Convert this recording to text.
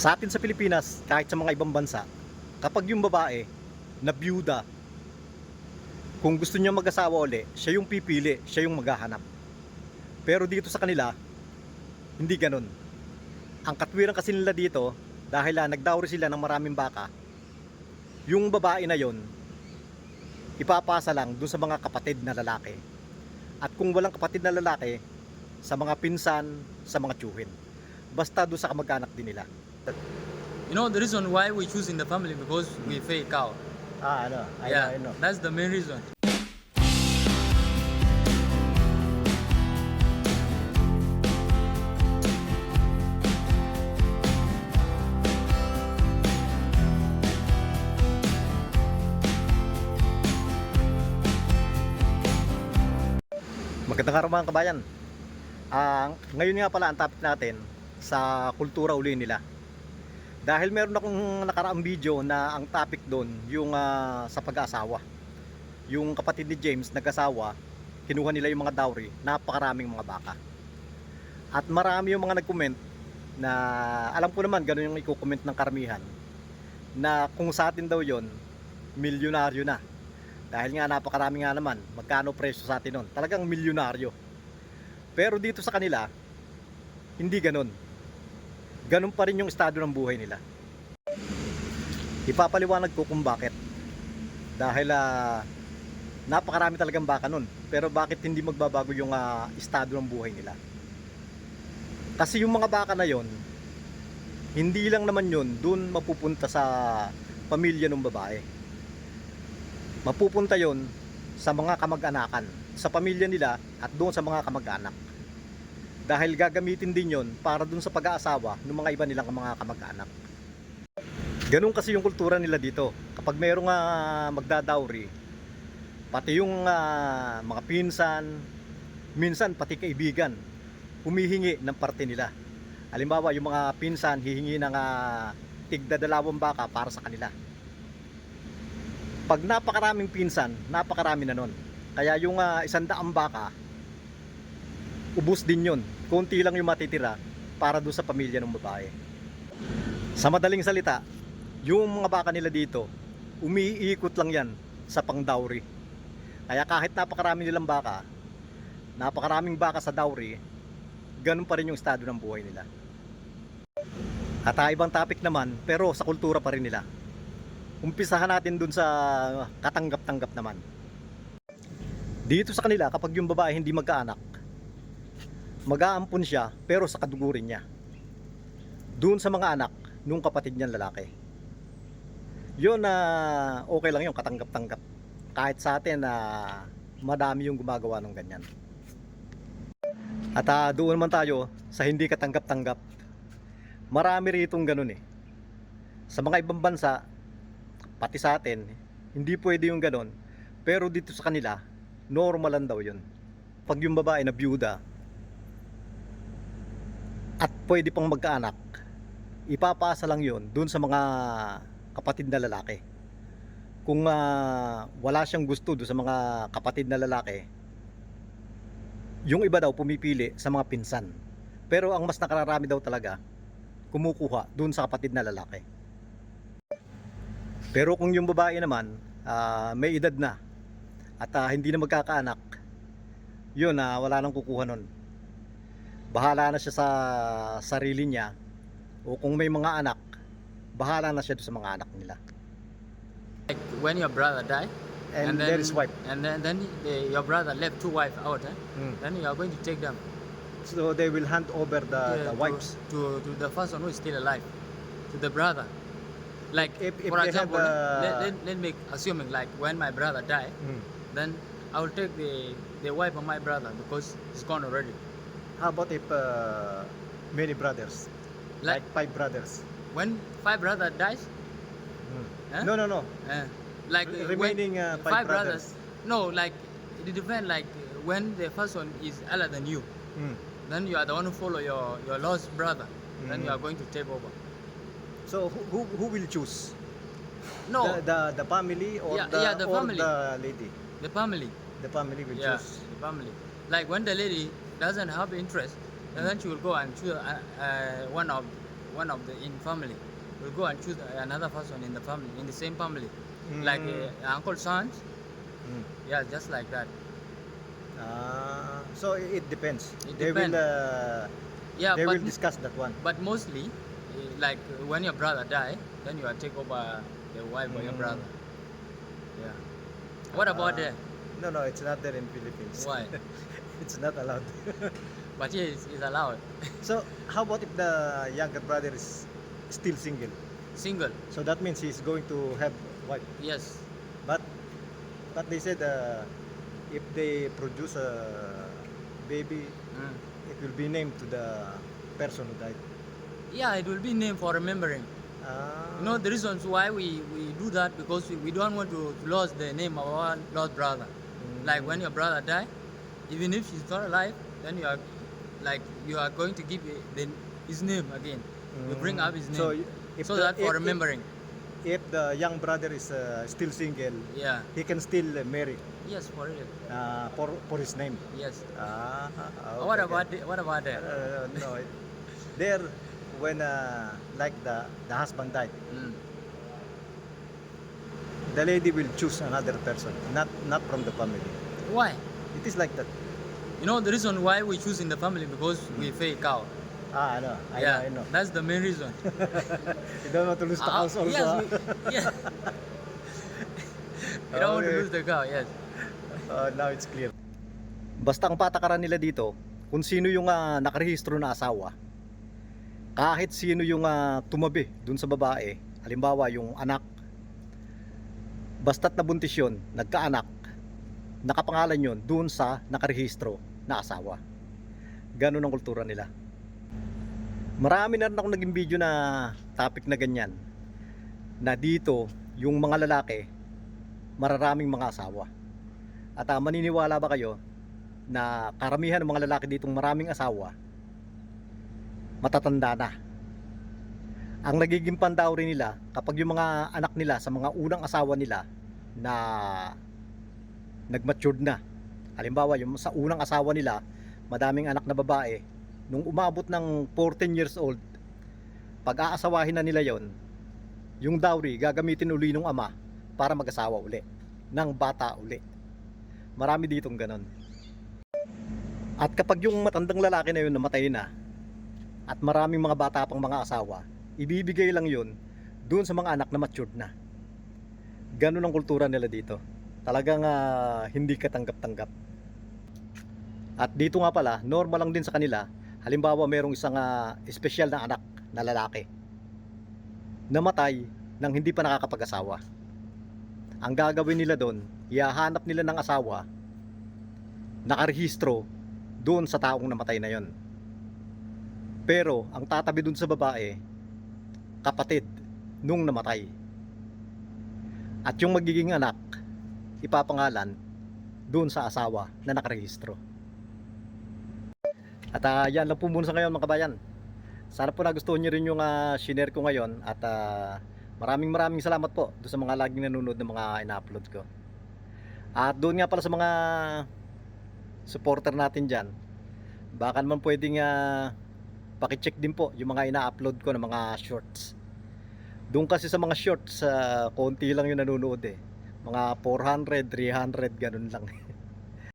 Sa atin sa Pilipinas, kahit sa mga ibang bansa, kapag yung babae na byuda, kung gusto niya mag-asawa uli, siya yung pipili, siya yung maghahanap. Pero dito sa kanila, hindi ganun. Ang katwiran kasi nila dito, dahil ah, nagdowry sila ng maraming baka, yung babae na yon ipapasa lang dun sa mga kapatid na lalaki. At kung walang kapatid na lalaki, sa mga pinsan, sa mga tsuhin. Basta doon sa kamag-anak din nila. You know the reason why we choose in the family because we fake out. Ah, ano? yeah, that's the main reason. Magandang araw mga kabayan. Ah, ngayon nga pala ang topic natin sa kultura uli nila. Dahil meron akong nakaraang video na ang topic doon yung ah, sa pag-aasawa. Yung kapatid ni James nag-asawa, kinuha nila yung mga dowry, napakaraming mga baka. At marami yung mga nag-comment na alam ko naman ganun yung i-comment ng karamihan na kung sa atin daw yon milyonaryo na dahil nga napakarami nga naman, magkano presyo sa atin nun? Talagang milyonaryo. Pero dito sa kanila, hindi ganun. Ganun pa rin yung estado ng buhay nila. Ipapaliwanag ko kung bakit. Dahil ah, napakarami talagang baka nun. Pero bakit hindi magbabago yung ah, estado ng buhay nila? Kasi yung mga baka na yon, hindi lang naman yun dun mapupunta sa pamilya ng babae mapupunta yon sa mga kamag-anakan, sa pamilya nila at doon sa mga kamag-anak. Dahil gagamitin din yon para doon sa pag-aasawa ng mga iba nilang mga kamag-anak. Ganun kasi yung kultura nila dito. Kapag mayroong uh, magdadawry, pati yung ah, mga pinsan, minsan pati kaibigan, humihingi ng parte nila. Halimbawa, yung mga pinsan hihingi ng uh, tigda dalawang baka para sa kanila pag napakaraming pinsan, napakarami na nun. Kaya yung uh, isang daang baka, ubus din yun. Kunti lang yung matitira para doon sa pamilya ng babae. Sa madaling salita, yung mga baka nila dito, umiikot lang yan sa pang-dowry. Kaya kahit napakarami nilang baka, napakaraming baka sa dowry, ganun pa rin yung estado ng buhay nila. At uh, ibang topic naman, pero sa kultura pa rin nila umpisahan natin dun sa katanggap-tanggap naman. Dito sa kanila, kapag yung babae hindi magkaanak, mag-aampon siya pero sa kadugurin niya. Doon sa mga anak nung kapatid niyang lalaki. Yun na uh, okay lang yung katanggap-tanggap. Kahit sa atin na uh, madami yung gumagawa ng ganyan. At uh, doon naman tayo sa hindi katanggap-tanggap. Marami ritong ganun eh. Sa mga ibang bansa, pati sa atin, hindi pwede yung ganon. Pero dito sa kanila, normalan daw yun. Pag yung babae na byuda, at pwede pang magkaanak, ipapasa lang yun dun sa mga kapatid na lalaki. Kung uh, wala siyang gusto dun sa mga kapatid na lalaki, yung iba daw pumipili sa mga pinsan. Pero ang mas nakararami daw talaga, kumukuha dun sa kapatid na lalaki. Pero kung yung babae naman, uh, may edad na at uh, hindi na magkakaanak, yun, uh, wala nang kukuha nun. Bahala na siya sa sarili niya o kung may mga anak, bahala na siya sa mga anak nila. Like when your brother die, And, there is wife. and then then the, your brother left two wife out, eh? Mm. then you are going to take them So they will hand over the, to, the wives. to, to the first one who is still alive, to the brother. Like If- if for example, uh, let, let, let me assuming like when my brother die, Mm. then I will take the the wife of my brother because he's gone already. How about if uh, many brothers? Like, Like, five brothers? when five brother dies, Mm. Huh? No, no, no. uh, like Re- uh, remaining, when, uh, five brothers. No, like it depends. Like when the first one is older than you, Mm. then you are the one who follow your your lost brother. Then you are going to take over. So who, who, who will choose? No, The, the, the family or Yeah, the, yeah, the or family. the lady? the family. The family will Yeah, choose. the family. Like when the lady doesn't have interest, then she will go and choose uh, uh, one of one of the in family will go and choose another person in the family in the same family, like Mm. uh, uncle sons. Mm. Yeah, just like that. Ah, so it depends. It they will depends. uh, Yeah, they but will discuss that one. but mostly, eh, like uh, when your brother die, then you are take over the wife of your Mm. brother. Yeah. What about Ah. there? No, no, it's not there in Philippines. Why? it's not allowed. But here it's, it's allowed. so how about if the younger brother is still single? Single. So that means he's going to have wife. Yes. But but they said uh, if they produce a baby, Mm. it will be named to the person who died. Yeah, it will be named for remembering. Ah. You know the reasons why we, we do that because we, we don't want to lose the name of our lost brother. Mm. Like when your brother die, even if he's not alive, then you are like you are going to give his name again. You bring Mm. up his name. So if so the- that for if- remembering. If, the young brother is uh, still single, Yeah. he can still uh, marry Yes, for real. uh, for for his name. Yes. Ah. okay, what about the, what about that? Uh, no, it- there when uh, like the the husband died, Mm. the lady will choose another person, not not from the family. Why? It is like that. You know the reason why we choose in the family because we fake cow. Ah, I know, I yeah, know, I know. that's the main reason. You don't want to lose the Ah, house also. yes, we, yeah. you don't want to Okay. lose the cow. Yes. Uh, now it's clear. Basta ang patakaran nila dito, kung sino yung uh, nakarehistro na asawa, kahit sino yung ah, tumabi dun sa babae, halimbawa yung anak, basta't nabuntis yun, nagkaanak, nakapangalan yun dun sa nakarehistro na asawa. Ganun ang kultura nila. Marami na rin ako naging video na topic na ganyan. Na dito, yung mga lalaki, mararaming mga asawa. At ah, maniniwala ba kayo na karamihan ng mga lalaki ditong maraming asawa matatanda na. Ang nagiging pandawri nila kapag yung mga anak nila sa mga unang asawa nila na nagmatured na. Halimbawa, yung sa unang asawa nila, madaming anak na babae, nung umabot ng 14 years old, pag aasawahin na nila yon, yung dowry gagamitin uli ng ama para mag-asawa uli ng bata uli. Marami ditong ganon. At kapag yung matandang lalaki na yun namatay na at maraming mga bata pang mga asawa, ibibigay lang yun doon sa mga anak na matured na. Ganon ang kultura nila dito. Talagang ah, hindi katanggap-tanggap. At dito nga pala, normal lang din sa kanila, halimbawa merong isang ah, espesyal na anak na lalaki namatay nang hindi pa nakakapag-asawa. Ang gagawin nila doon, ihahanap nila ng asawa nakarehistro doon sa taong namatay na yon. Pero ang tatabi doon sa babae, kapatid nung namatay. At yung magiging anak, ipapangalan doon sa asawa na nakarehistro. At ah, yan lang po muna sa ngayon mga kabayan. Sana po nagustuhan nyo rin yung uh, shinare ko ngayon at ah, maraming maraming salamat po doon sa mga laging nanonood ng mga ina-upload ko. At doon nga pala sa mga supporter natin dyan, baka naman pwedeng uh, pakicheck din po yung mga ina-upload ko ng mga shorts. Doon kasi sa mga shorts, uh, konti lang yung nanonood eh. Mga 400, 300, ganun lang.